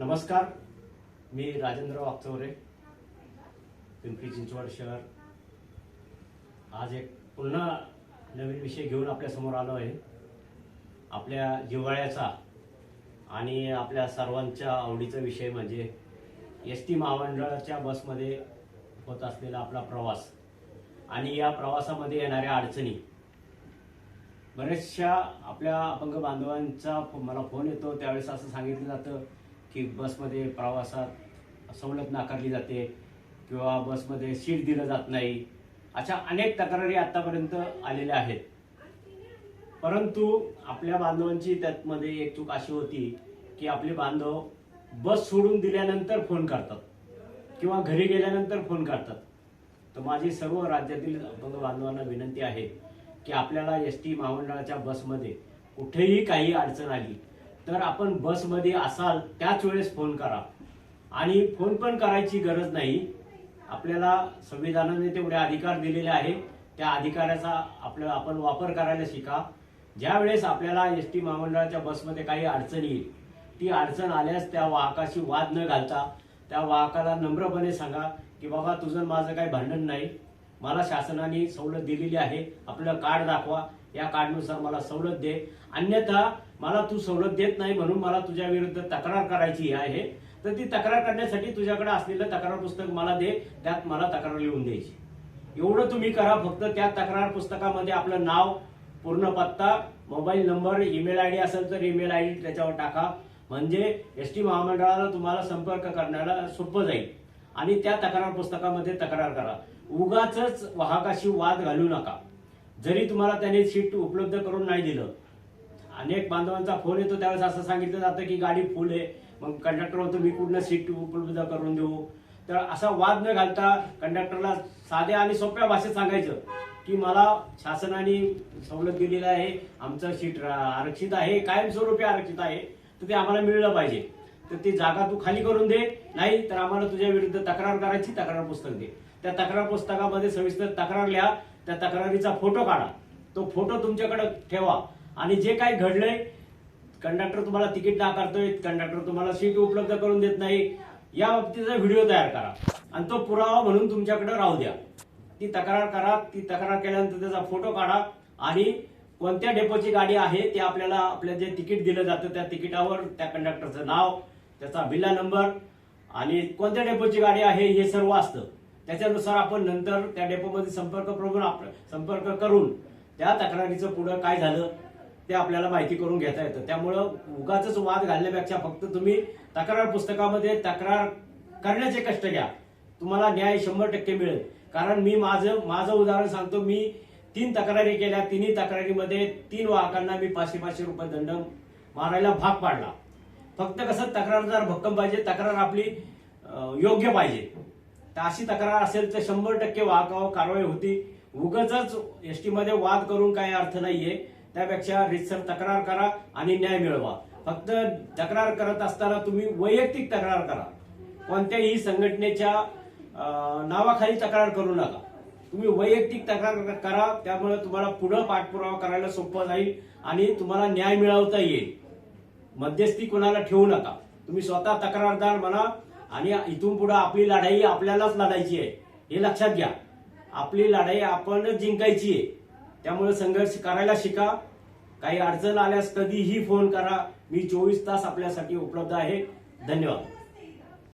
नमस्कार मी राजेंद्र वागचौरे पिंपरी चिंचवड शहर. आज एक पुन्हा नवीन विषय घेऊन आपल्यासमोर आलो आहे. आपल्या जिव्हाळ्याचा आणि आपल्या सर्वांच्या आवडीचा विषय म्हणजे एस टी महामंडळाच्या बसमध्ये होत असलेला आपला प्रवास. आणि या प्रवासामध्ये येणाऱ्या अडचणी. बऱ्याचशा आपल्या अपंग बांधवांचा मला फोन येतो त्यावेळेस असं सांगितलं जातं की बसमध्ये प्रवासात सवलत नाकारली जाते किंवा बसमध्ये सीट दिलं जात नाही अशा अनेक तक्रारी आतापर्यंत आलेल्या आहेत. परंतु आपल्या बांधवांची त्यातमध्ये एक चूक अशी होती की आपले बांधव बस सोडून दिल्यानंतर फोन करतात किंवा घरी गेल्यानंतर फोन करतात. तर माझी सर्व राज्यातील अपंग बांधवांना विनंती आहे की आपल्याला एस टी महामंडळाच्या बसमध्ये कुठेही काही अडचण आली तर आपण बसमध्ये असाल त्याच वेळेस फोन करा. आणि फोन पण करायची गरज नाही. आपल्याला संविधानाने तेवढे अधिकार दिलेले आहे. त्या अधिकाराचा आपल्याला आपण वापर करायला शिका. ज्या वेळेस आपल्याला एस टी महामंडळाच्या बसमध्ये काही अडचण येईल ती अडचण आल्यास त्या वाहकाशी वाद न घालता त्या वाहकाला नम्रपणे सांगा की बाबा तुझं माझं काही भांडण नाही. मला शासनाने सवलत दिलेली आहे. आपलं कार्ड दाखवा. या कार्डनुसार मला सवलत दे. अन्यथा मला तू सवलत देत नाही म्हणून मला तुझ्या विरुद्ध तक्रार करायची आहे. तर ती तक्रार करण्यासाठी तुझ्याकडे असलेलं तक्रार पुस्तक मला दे. त्यात मला तक्रार लिहून द्यायची. एवढं तुम्ही करा. फक्त त्या तक्रार पुस्तकामध्ये आपलं नाव पूर्ण पत्ता mobile number email I D असेल तर ईमेल आय डी त्याच्यावर टाका. म्हणजे एस टी महामंडळाला तुम्हाला संपर्क करण्याला सोपं जाईल. आणि त्या तक्रार पुस्तकामध्ये तक्रार करा. उगाच वाहकाशी वाद घालू नका. जरी तुम्हाला त्याने सीट उपलब्ध करून नाही दिलं. अनेक बांधवांचा फोन येतो त्यावेळेस असं सांगितलं जातं की गाडी फुल आहे. मग कंडक्टर होतो मी कुठनं सीट उपलब्ध करून देऊ. तर असा वाद न घालता कंडक्टरला साध्या आणि सोप्या भाषेत सांगायचं की मला शासनाने सवलत दिलेली आहे. आमचं सीट आरक्षित आहे. कायमस्वरूपी आरक्षित आहे. तर ते आम्हाला मिळलं पाहिजे. तर ती जागा तू खाली करून दे. नाही तर आम्हाला तुझ्या विरुद्ध तक्रार करायची तक्रार पुस्तक दे. त्या तक्रार पुस्तकामध्ये सविस्तर तक्रार लिहा. त्या तक्रारीचा फोटो काढा. तो फोटो तुमच्याकडे ठेवा. आणि जे काही घडलंय कंडक्टर तुम्हाला तिकीट नाकारतोय कंडक्टर तुम्हाला सीट उपलब्ध करून देत नाही या बाबतीचा व्हिडिओ तयार करा. आणि तो पुरावा म्हणून तुमच्याकडे राहू द्या. ती तक्रार करा. ती तक्रार केल्यानंतर त्याचा फोटो काढा. आणि कोणत्या डेपोची गाडी आहे ते आपल्याला आपल्या जे तिकीट दिलं जातं त्या तिकिटावर त्या कंडक्टरचं नाव त्याचा बिल्ला नंबर आणि कोणत्या डेपोची गाडी आहे हे सर्व असतं. त्याच्यानुसार आपण नंतर त्या डेपोमध्ये संपर्क करून आप- संपर्क करून त्या तक्रारीचं पुढं काय झालं ते आपल्याला माहिती करून घेता येतं. त्यामुळं उगाच वाद घालण्यापेक्षा फक्त तुम्ही तक्रार पुस्तकामध्ये तक्रार करण्याचे कष्ट घ्या. तुम्हाला न्याय शंभर टक्के मिळेल. कारण मी माझं माझं उदाहरण सांगतो मी तीन तक्रारी केल्या. तिन्ही तक्रारीमध्ये तीन वाहकांना मी पाचशे पाचशे रुपये दंड मारायला भाग पाडला. फक्त कसं तक्रारदार भक्कम पाहिजे तक्रार आपली योग्य पाहिजे. तर अशी तक्रार असेल तर शंभर टक्के वाहकावर कारवाई होती. उगच एसमध्ये वाद करून काही अर्थ नाहीये. त्यापेक्षा रितसर तक्रार करा आणि न्याय मिळवा. फक्त तक्रार करत असताना तुम्ही वैयक्तिक तक्रार करा. कोणत्याही संघटनेच्या नावाखाली तक्रार करू नका. तुम्ही वैयक्तिक तक्रार करा त्यामुळे तुम्हाला पुढं पाठपुरावा करायला सोपं जाईल आणि तुम्हाला न्याय मिळवता येईल. मध्यस्थी कोणाला ठेवू नका. तुम्ही स्वतः तक्रारदार म्हणा आणि इथून पुढे आपली लढाई आपल्यालाच लढायची आहे. हे लक्षात घ्या. आपली लढाई आपणच जिंकायची आहे. त्यामुळे संघर्ष करायला शिका. काही अडचण आल्यास कधीही फोन करा. मी चोवीस तास आपल्यासाठी उपलब्ध आहे. धन्यवाद.